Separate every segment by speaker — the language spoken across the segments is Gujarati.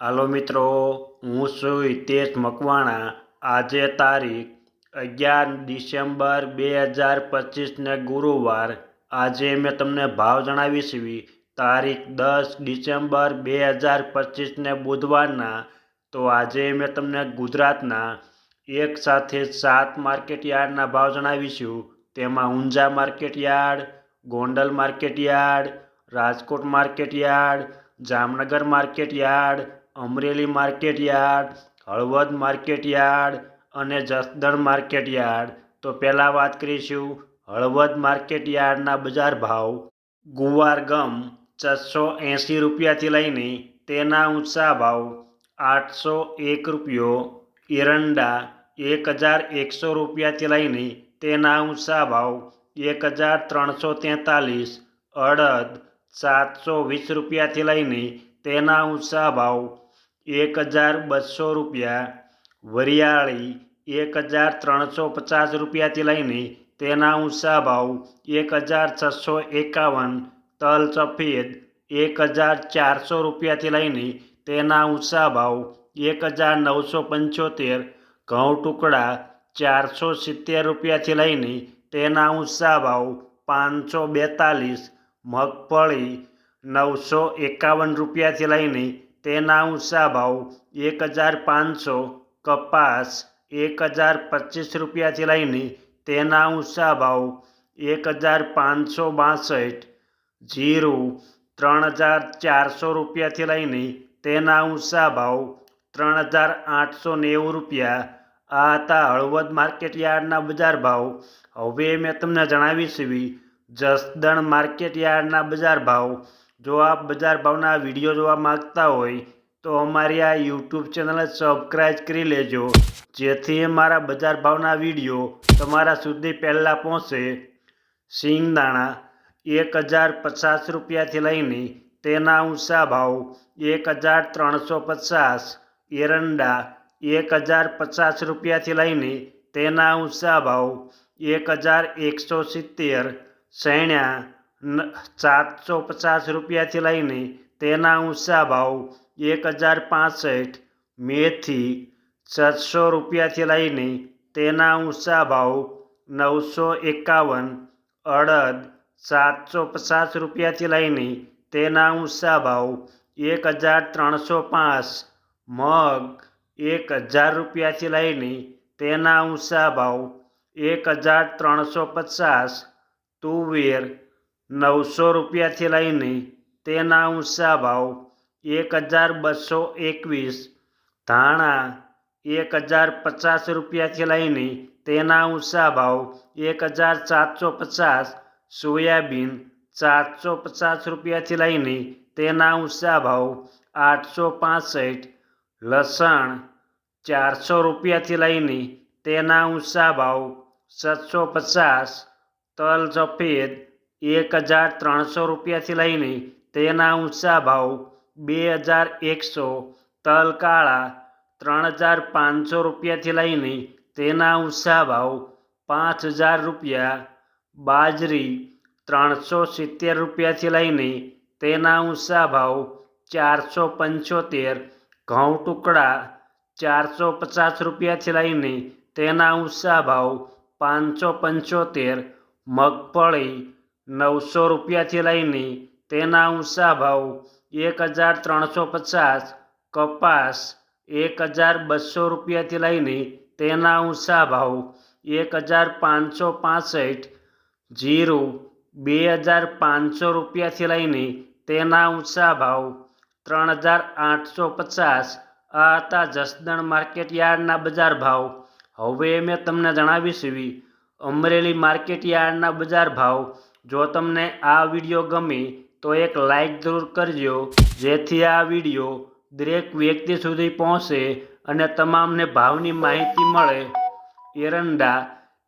Speaker 1: હાલો મિત્રો, હું છું હિતેશ મકવાણા. આજે તારીખ અગિયાર ડિસેમ્બર બે હજાર પચીસને ગુરુવાર. આજે મેં તમને ભાવ જણાવીશ તારીખ દસ ડિસેમ્બર બે હજાર પચીસને બુધવારના. તો આજે મેં તમને ગુજરાતના એક સાથે સાત માર્કેટ યાર્ડના ભાવ જણાવીશું. તેમાં Unjha market yard, Gondal market yard, Rajkot market yard, Jamnagar market yard Amreli market yard, Halvad market yard અને જસદણ માર્કેટ યાર્ડ. તો પહેલાં વાત કરીશું હળવદ માર્કેટ યાર્ડના બજાર ભાવ. ગુવાર ગમ છસો એંસી રૂપિયાથી લઈને તેના ઊંચા ભાવ આઠસો એક રૂપિયો. એરંડા એક હજાર એકસો રૂપિયાથી લઈને તેના ઊંચા ભાવ એક હજાર ત્રણસો તેતાલીસ. અડદ સાતસો વીસ રૂપિયાથી લઈને તેના ઊંચા ભાવ એક હજાર બસો રૂપિયા, વરિયાળી એક હજાર ત્રણસો પચાસ રૂપિયાથી લઈને તેના ઊંચા ભાવ એક હજાર છસો એકાવન, તલ સફેદ એક હજાર ચારસો રૂપિયાથી લઈને તેના ઊંચા ભાવ એક હજાર નવસો પંચોતેર, ઘઉં ટુકડા ચારસો સિત્તેર રૂપિયાથી લઈને તેના ઊંચા ભાવ પાંચસો બેતાલીસ, મગફળી નવસો એકાવન રૂપિયાથી લઈને તેના ઊંચા ભાવ એક હજાર પાંચસો, કપાસ એક હજાર પચીસ રૂપિયાથી લઈને તેના ઊંચા ભાવ એક હજાર પાંચસો બાસઠ, જીરું ત્રણ હજાર ચારસો રૂપિયાથી લઈને તેના ઊંચા ભાવ ત્રણ હજાર આઠસો નેવું રૂપિયા. આ હતા હળવદ માર્કેટ યાર્ડના બજાર ભાવ. હવે મેં તમને જણાવીશ જસદણ માર્કેટ યાર્ડના બજાર ભાવ. જો આપ બજાર ભાવના વીડિયો જોવા માગતા હોય, તો અમારી આ યુટ્યુબ ચેનલ સબસ્ક્રાઈબ કરી લેજો, જેથી મારા બજાર ભાવના વીડિયો તમારા સુધી પહેલાં પહોંચે. સિંગદાણા એક હજાર પચાસ રૂપિયાથી લઈને તેના ઊંચા ભાવ એક હજાર ત્રણસો પચાસ, એરંડા એક હજાર પચાસ રૂપિયાથી લઈને તેના ઊંચા ભાવ એક હજાર એકસો સિત્તેર સૈણ્યા સાતસો પચાસ રૂપિયાથી લઈને તેના ઊંચા ભાવ એક હજાર પાસઠ મેથી છસો રૂપિયાથી લઈને તેના ઊંચા ભાવ નવસો એકાવન અડદ સાતસો પચાસ રૂપિયાથી લઈને તેના ઊંચા ભાવ એક હજાર ત્રણસો પાંચ મગ એક હજાર રૂપિયાથી લઈને તેના ઊંચા ભાવ એક હજાર ત્રણસો પચાસ તુવેર નવસો રૂપિયાથી લઈને તેના ઊંચા ભાવ એક હજાર બસો એકવીસ, ધાણા એક હજાર પચાસ રૂપિયાથી લઈને તેના ઊંચા ભાવ એક હજાર સાતસો પચાસ, સોયાબીન સાતસો પચાસ રૂપિયાથી લઈને તેના ઊંચા ભાવ આઠસો પાસઠ, લસણ ચારસો રૂપિયાથી લઈને તેના ઊંચા ભાવ સાતસો પચાસ, તલ સફેદ એક હજાર ત્રણસો રૂપિયાથી લઈને તેના ઊંચા ભાવ બે હજાર એકસો તલ કાળા ત્રણ હજાર પાંચસો રૂપિયાથી લઈને તેના ઊંચા ભાવ પાંચ હજાર રૂપિયા, બાજરી ત્રણસો સિત્તેર રૂપિયાથી લઈને તેના ઊંચા ભાવ ચારસો પંચોતેર, ઘઉં ટુકડા ચારસો પચાસ રૂપિયાથી લઈને તેના ઊંચા ભાવ પાંચસો પંચોતેર, મગફળી નવસો રૂપિયાથી લઈને તેના ઊંચા ભાવ એક હજાર ત્રણસો પચાસ, કપાસ એક હજાર બસો રૂપિયાથી લઈને તેના ઊંચા ભાવ એક હજાર પાંચસો પાસઠ, જીરું બે હજાર પાંચસો રૂપિયાથી લઈને તેના ઊંચા ભાવ ત્રણ હજાર આઠસો પચાસ. આ હતા જસદણ માર્કેટ યાર્ડના બજાર ભાવ. હવે મેં તમને જણાવીશ અમરેલી માર્કેટ યાર્ડના બજાર ભાવ જો તમને આ વીડિયો ગમે તો એક લાઇક જરૂર કરજો, જેથી આ વીડિયો દરેક વ્યક્તિ સુધી પહોંચે અને તમામને ભાવની માહિતી મળે. એરંડા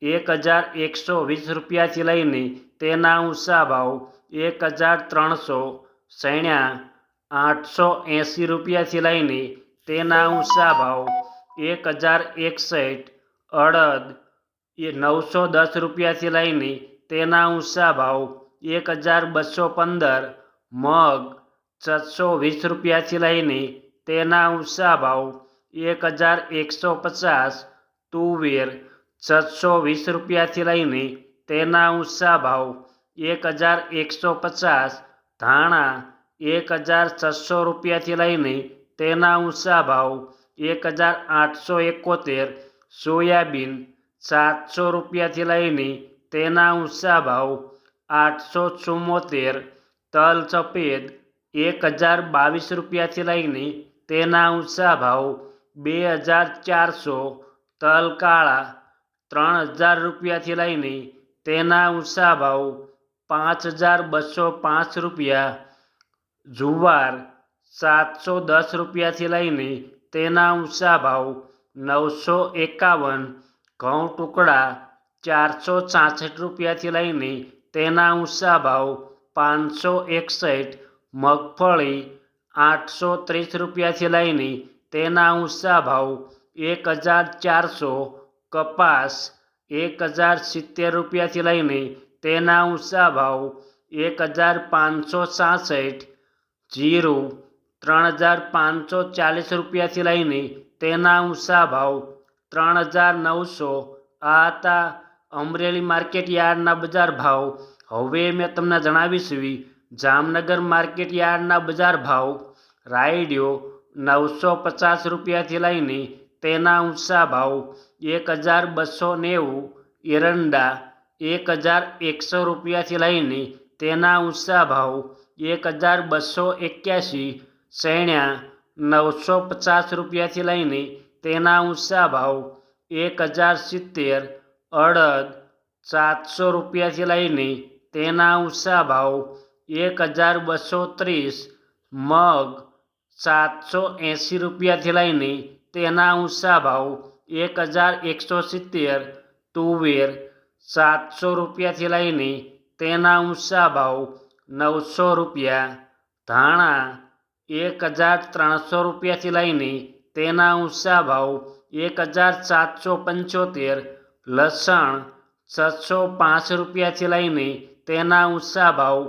Speaker 1: એક હજાર એકસો વીસ રૂપિયાથી લઈને તેના ઊંચા ભાવ એક હજાર ત્રણસો સૈણ્યા આઠસો એંસી રૂપિયાથી લઈને તેના ઊંચા ભાવ એક હજાર એકસઠ અડદ એ નવસો દસ રૂપિયાથી લઈને તેના ઊંચા ભાવ એક હજાર બસો પંદર, મગ છસો વીસ રૂપિયાથી લઈને તેના ઊંચા ભાવ એક હજાર એકસો પચાસ, તુવેર છસો વીસ રૂપિયાથી લઈને તેના ઊંચા ભાવ એક હજાર એકસો પચાસ, ધાણા એક હજાર છસો રૂપિયાથી લઈને તેના ઊંચા ભાવ એક હજાર આઠસો એકોતેર, સોયાબીન સાતસો રૂપિયાથી લઈને તેના ઊંચા ભાવ આઠસો ચુમ્મોતેર તલ સફેદ એક હજાર બાવીસ રૂપિયાથી લઈને તેના ઊંચા ભાવ બે હજાર ચારસો, તલ કાળા ત્રણ હજાર રૂપિયાથી લઈને તેના ઊંચા ભાવ પાંચ હજાર બસો પાંચ રૂપિયા, જુવાર સાતસો દસ રૂપિયાથી લઈને તેના ઊંચા ભાવ નવસો એકાવન, ઘઉં ટુકડા ચારસો છાસઠ રૂપિયાથી લઈને તેના ઊંચા ભાવ પાંચસો એકસઠ, મગફળી આઠસો ત્રીસ રૂપિયાથી લઈને તેના ઊંચા ભાવ એક હજાર ચારસો, કપાસ એક હજાર સિત્તેર રૂપિયાથી લઈને તેના ઊંચા ભાવ એક હજાર પાંચસો સાસઠ, જીરું ત્રણ હજાર પાંચસો ચાલીસ રૂપિયાથી લઈને તેના ઊંચા ભાવ ત્રણ હજાર નવસો આ હતા અમરેલી માર્કેટ યાર્ડના બજાર ભાવ હવે મેં તમને જણાવીશું જામનગર માર્કેટ યાર્ડના બજાર ભાવ રાયડિયો નવસો પચાસ રૂપિયાથી લઈને તેના ઊંચા ભાવ એક હજાર બસો નેવું, એરંડા એક હજાર એકસો રૂપિયાથી લઈને તેના ઊંચા ભાવ એક હજાર બસો એક્યાસી સૈણ્યા નવસો પચાસ રૂપિયાથી લઈને તેના ઊંચા ભાવ એક હજાર સિત્તેર અડદ સાતસો રૂપિયાથી લઈને તેના ઊંચા ભાવ એક હજાર બસો ત્રીસ, મગ સાતસો એંસી રૂપિયાથી લઈને તેના ઊંચા ભાવ એક હજાર એકસો સિત્તેર, તુવેર સાતસો રૂપિયાથી લઈને તેના ઊંચા ભાવ નવસો રૂપિયા, ધાણા એક હજાર ત્રણસો રૂપિયાથી લઈને તેના ઊંચા ભાવ એક હજાર સાતસો પંચોતેર લસણ છસો પાંચ રૂપિયાથી લઈને તેના ઊંચા ભાવ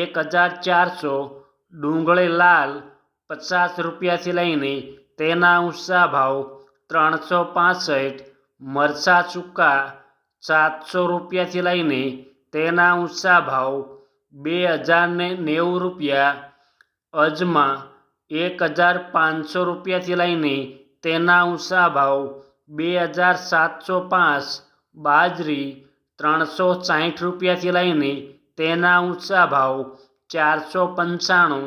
Speaker 1: એક હજાર ચારસો, ડુંગળી લાલ પચાસ રૂપિયાથી લઈને તેના ઊંચા ભાવ ત્રણસો પાસઠ, મરચાં સૂકા સાતસો રૂપિયાથી લઈને તેના ઊંચા ભાવ બે હજારને નેવું રૂપિયા, અજમા એક હજાર પાંચસો રૂપિયાથી લઈને તેના ઊંચા ભાવ બે હજાર સાતસો પાંચ બાજરી ત્રણસો સાહીઠ રૂપિયાથી લઈને તેના ઊંચા ભાવ ચારસો પંચાણું,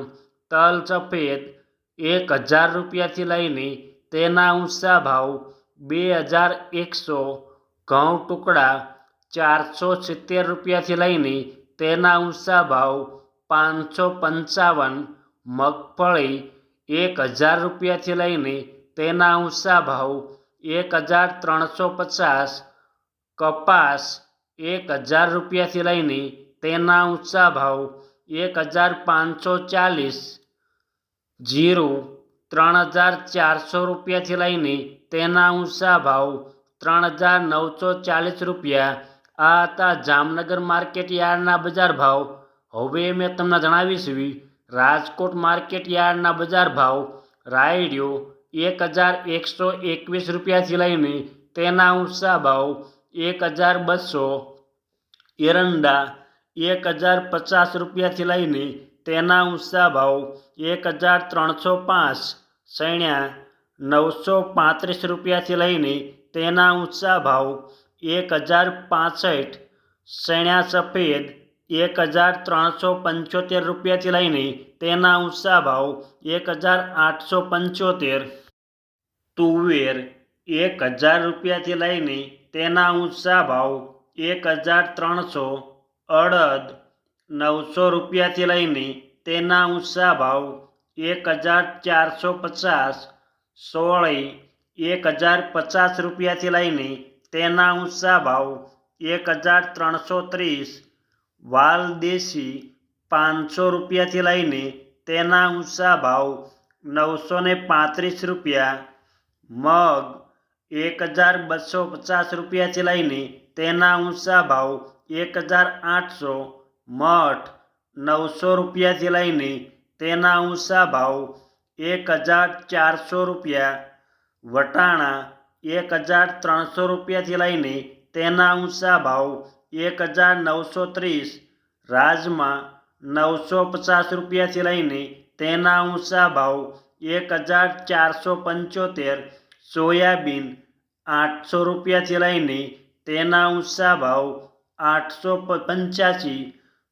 Speaker 1: તલ સફેદ એક હજાર રૂપિયાથી લઈને તેના ઊંચા ભાવ બે હજાર એકસો, ઘઉં ટુકડા ચારસો સિત્તેર રૂપિયાથી લઈને તેના ઊંચા ભાવ પાંચસો પંચાવન, મગફળી એક હજાર રૂપિયાથી લઈને તેના ઊંચા ભાવ એક હજાર ત્રણસો પચાસ કપાસ એક હજાર રૂપિયાથી લઈને તેના ઊંચા ભાવ એક હજાર પાંચસો ચાલીસ, જીરું ત્રણ હજાર ચારસો રૂપિયાથી લઈને તેના ઊંચા ભાવ ત્રણ હજાર નવસો ચાલીસ રૂપિયા. આ હતા જામનગર માર્કેટ યાર્ડના બજાર ભાવ. હવે મેં તમને જણાવીશું રાજકોટ માર્કેટ યાર્ડના બજાર ભાવ. રાયડિયો એક હજાર એકસો એકવીસ રૂપિયાથી લઈને તેના ઊંચા ભાવ એક હજાર બસો, એરંડા એક હજાર પચાસ રૂપિયાથી લઈને તેના ઊંચા ભાવ એક હજાર ત્રણસો પાંચ, સૈણ્યા નવસો પાંત્રીસ રૂપિયાથી લઈને તેના ઊંચા ભાવ એક હજાર પાસઠ, સૈણ્યા સફેદ એક હજાર ત્રણસો પંચોતેર રૂપિયાથી લઈને તેના ઊંચા ભાવ એક હજાર આઠસો પંચોતેર. તુવેર એક હજાર રૂપિયાથી લઈને તેના ઊંચા ભાવ એક હજાર ત્રણસો અડદ નવસો રૂપિયાથી લઈને તેના ઊંચા ભાવ એક હજાર ચારસો પચાસ સોળી એક હજાર પચાસ રૂપિયાથી લઈને તેના ઊંચા ભાવ એક હજાર ત્રણસો ત્રીસ વાલ દેશી પાંચસો રૂપિયાથી લઈને તેના ઊંચા ભાવ નવસો પાંત્રીસ રૂપિયા મગ એક હજાર બસો પચાસ રૂપિયાથી લઈને તેના ઊંચા ભાવ એક હજાર આઠસો, મઠ નવસો રૂપિયાથી લઈને તેના ઊંચા ભાવ એક હજાર ચારસો રૂપિયા, વટાણા એક હજાર ત્રણસો રૂપિયાથી લઈને તેના ઊંચા ભાવ એક હજાર નવસો ત્રીસ, રાજમા નવસો પચાસ રૂપિયાથી લઈને તેના ઊંચા ભાવ એક હજાર ચારસો પંચોતેર સોયાબીન આઠસો રૂપિયાથી લઈને તેના ઊંચા ભાવ આઠસો પંચ્યાસી,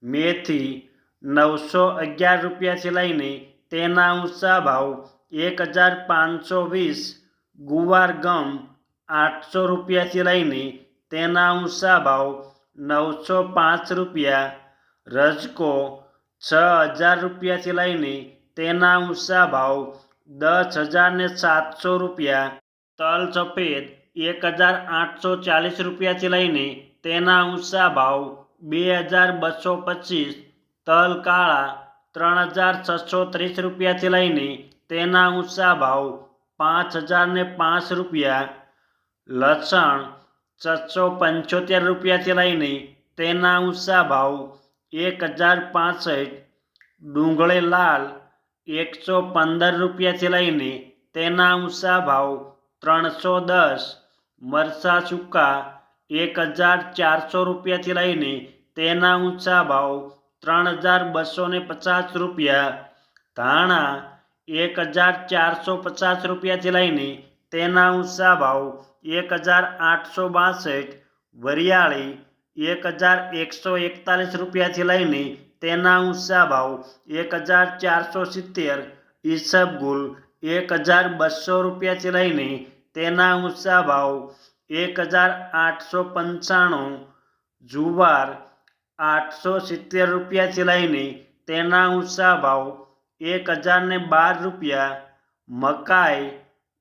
Speaker 1: મેથી નવસો અગિયાર રૂપિયાથી લઈને તેના ઊંચા ભાવ એક હજાર પાંચસો વીસ, ગુવાર ગમ આઠસો રૂપિયાથી લઈને તેના ઊંચા ભાવ નવસો પાંચ રૂપિયા, રજકો છ હજાર રૂપિયાથી લઈને તેના ઊંચા ભાવ દસ હજારને સાતસો રૂપિયા તલ સફેદ એક હજાર આઠસો ચાલીસ રૂપિયાથી લઈને તેના ઊંચા ભાવ બે હજાર બસો પચીસ, તલ કાળા ત્રણ હજાર છસો ત્રીસ રૂપિયાથી લઈને તેના ઊંચા ભાવ પાંચ હજાર ને પાંચ રૂપિયા, લસણ છસો પંચોતેર રૂપિયાથી લઈને તેના ઊંચા ભાવ એક હજાર પાસઠ, ડુંગળી લાલ એકસો પંદર રૂપિયાથી લઈને તેના ઊંચા ભાવ ત્રણસો દસ, મરસા સૂકા, એક હજાર ચારસો રૂપિયાથી લઈને તેના ઊંચા ભાવ ત્રણ હજાર બસો ને પચાસ રૂપિયા, ધાણા એક હજાર ચારસો પચાસ રૂપિયાથી લઈને તેના ઊંચા ભાવ એક હજાર આઠસો બાસઠ, વરિયાળી એક હજાર એકસો એકતાલીસ રૂપિયાથી લઈને તેના ઊંચા ભાવ એક હજાર ચારસો સિત્તેર, ઈસબગુલ એક હજાર બસો રૂપિયાથી લઈને તેના ઊંચા ભાવ એક હજાર આઠસો પંચાણું, જુવાર આઠસો સિત્તેર રૂપિયાથી લઈને તેના ઊંચા ભાવ એક હજાર ને બાર રૂપિયા, મકાઈ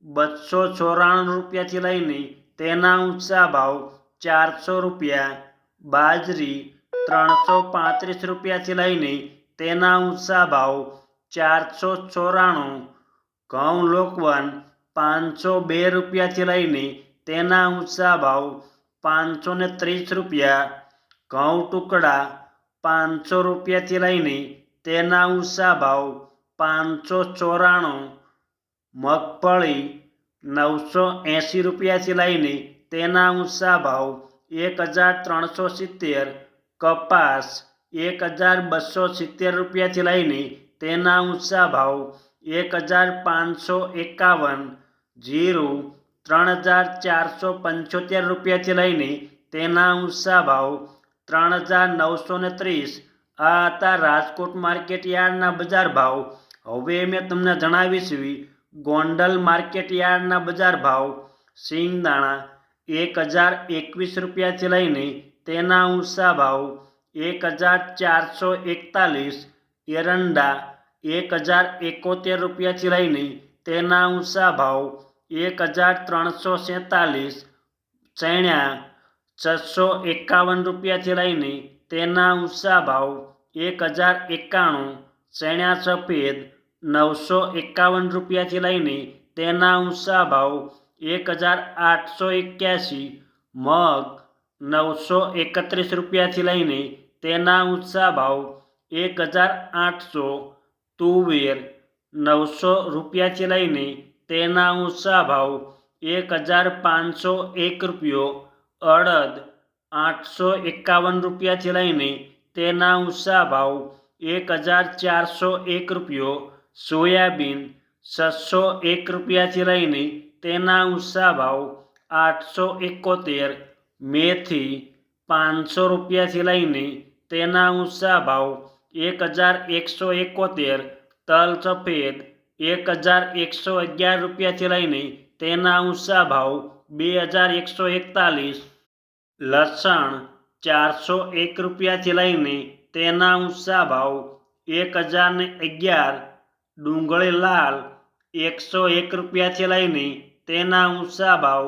Speaker 1: બસો ચોરાણું રૂપિયાથી લઈને તેના ઊંચા ભાવ ચારસો રૂપિયા, બાજરી ત્રણસો પાંત્રીસ રૂપિયાથી લઈને તેના ઊંચા ભાવ ચારસો ચોરાણું ઘઉં લોકવન પાંચસો બે રૂપિયાથી લઈને તેના ઊંચા ભાવ પાંચસો ને ત્રીસ રૂપિયા, ઘઉં ટુકડા પાંચસો રૂપિયાથી લઈને તેના ઊંચા ભાવ પાંચસો ચોરાણું, મગફળી નવસો એંસી રૂપિયાથી લઈને તેના ઊંચા ભાવ એક હજાર ત્રણસો સિત્તેર, કપાસ એક હજાર બસો સિત્તેર રૂપિયાથી લઈને તેના ઊંચા ભાવ એક હજાર પાંચસો એકાવન જીરું ત્રણ હજાર ચારસો પંચોતેર રૂપિયાથી લઈને તેના ઊંચા ભાવ ત્રણ હજાર નવસો ને ત્રીસ. આ હતા રાજકોટ માર્કેટ યાર્ડના બજાર ભાવ. હવે મેં તમને જણાવીશું ગોંડલ માર્કેટ યાર્ડના બજાર ભાવ. સિંગદાણા એક હજાર એકવીસ રૂપિયાથી લઈને તેના ઊંચા ભાવ એક હજાર ચારસો એકતાલીસ. એરંડા એક હજાર એકોતેર રૂપિયાથી લઈને તેના ઊંચા ભાવ એક હજાર ત્રણસો સેતાલીસ ચણ્યા છસો એકાવન રૂપિયાથી લઈને તેના ઊંચા ભાવ એક હજાર એકાણું ચણ્યા સફેદ નવસો એકાવન રૂપિયાથી લઈને તેના ઊંચા ભાવ એક હજાર આઠસો એક્યાસી મગ નવસો એકત્રીસ રૂપિયાથી લઈને તેના ઊંચા ભાવ એક હજાર આઠસો તુવેર નવસો રૂપિયાથી લઈને તેના ઊંચા ભાવ એક હજાર પાંચસો એક રૂપિયો, અડદ આઠસો એકાવન રૂપિયાથી લઈને તેના ઊંચા ભાવ એક હજાર ચારસો એક રૂપિયો, સોયાબીન છસો એક રૂપિયાથી લઈને તેના ઊંચા ભાવ આઠસો એકોતેર, મેથી પાંચસો રૂપિયાથી લઈને તેના ઊંચા ભાવ એક હજાર એકસો એકોતેર, તલ સફેદ, એક હજાર એકસો અગિયાર રૂપિયાથી લઈને તેના ઊંચા ભાવ બે હજાર એકસો એકતાલીસ. લસણ ચારસો એક રૂપિયાથી લઈને તેના ઊંચા ભાવ એક હજાર ને અગિયાર. ડુંગળી લાલ એકસો એક રૂપિયાથી લઈને તેના ઊંચા ભાવ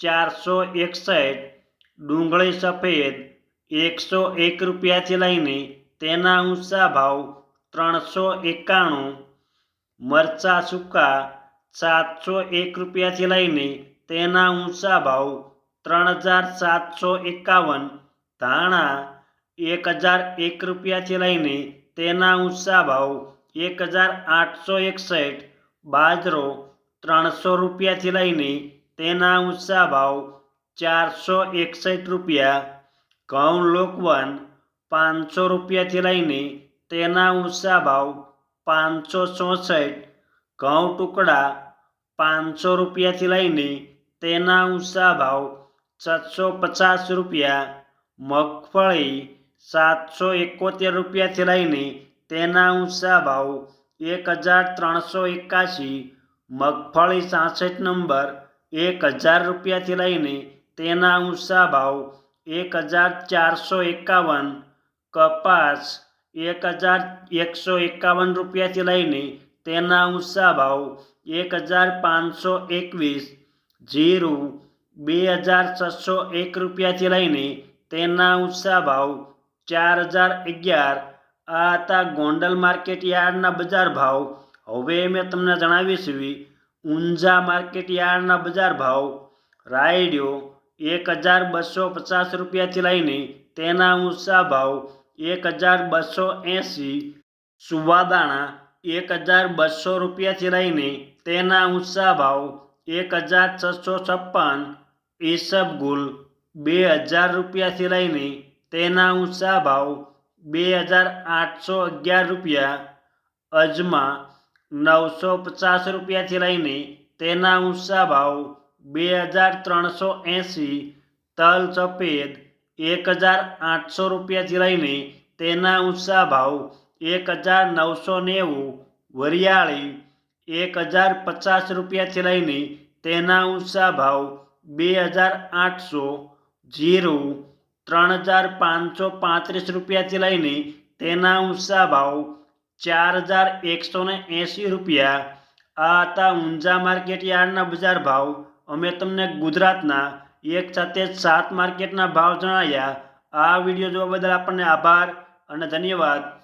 Speaker 1: ચારસો એકસઠ. ડુંગળી સફેદ એકસો એક રૂપિયાથી લઈને તેના ઊંચા ભાવ ત્રણસો એકાણું, મરચાં સૂકા સાતસો એક રૂપિયાથી લઈને તેના ઊંચા ભાવ ત્રણ હજાર સાતસો એકાવન, ધાણા એક હજાર એક રૂપિયાથી લઈને તેના ઊંચા ભાવ એક હજાર આઠસો એકસઠ, બાજરો ત્રણસો રૂપિયાથી લઈને તેના ઊંચા ભાવ ચારસો એકસઠ રૂપિયા, ઘઉં લોકવન પાંચસો રૂપિયાથી લઈને તેના ઊંચા ભાવ પાંચસો ચોસઠ, ઘઉં ટુકડા પાંચસો રૂપિયાથી લઈને તેના ઊંચા ભાવ છસો પચાસ રૂપિયા, મગફળી સાતસો એકોતેર રૂપિયાથી લઈને તેના ઊંચા ભાવ એક હજાર ત્રણસો એકાશી, મગફળી સાસઠ નંબર એક હજાર રૂપિયાથી લઈને તેના ઊંચા ભાવ એક હજાર ચારસો એકાવન કપાસ એક હજાર એકસો એકાવન રૂપિયાથી લઈને તેના ઊંચા ભાવ એક હજાર પાંચસો એકવીસ, જીરું બે હજાર છસો એક રૂપિયાથી લઈને તેના ઊંચા ભાવ ચાર હજાર અગિયાર. આ હતા ગોંડલ માર્કેટ યાર્ડના બજાર ભાવ. હવે મેં તમને જણાવીશ ઊંઝા માર્કેટ યાર્ડના બજાર ભાવ. રાયડિયો એક હજાર બસો પચાસ રૂપિયાથી લઈને તેના ઊંચા ભાવ એક હજાર બસો એંસી, સુવાદાણા એક હજાર બસો રૂપિયાથી લઈને તેના ઊંચા ભાવ એક હજાર છસો છપ્પન, ઈસબગુલ બે હજાર રૂપિયાથી લઈને તેના ઊંચા ભાવ બે હજાર આઠસો અગિયાર રૂપિયા, અજમા નવસો પચાસ રૂપિયાથી લઈને તેના ઊંચા ભાવ બે હજાર ત્રણસો એંસી તલ સફેદ એક હજાર આઠસો રૂપિયાથી લઈને તેના ઊંચા ભાવ એક હજાર નવસો નેવું, વરિયાળી એક હજાર પચાસ રૂપિયાથી લઈને તેના ઊંચા ભાવ બે હજાર આઠસો, જીરું ત્રણ હજાર પાંચસો પાંત્રીસ રૂપિયાથી લઈને તેના ઊંચા ભાવ ચાર હજાર એકસો ને એંસી રૂપિયા. આ હતા ઊંઝા માર્કેટ યાર્ડના બજાર ભાવ અમે તમને ગુજરાતના એક સાથે સાત માર્કેટના ભાવ જણાવ્યા. આ વીડિયો જોવા બદલ આપણને આભાર અને ધન્યવાદ.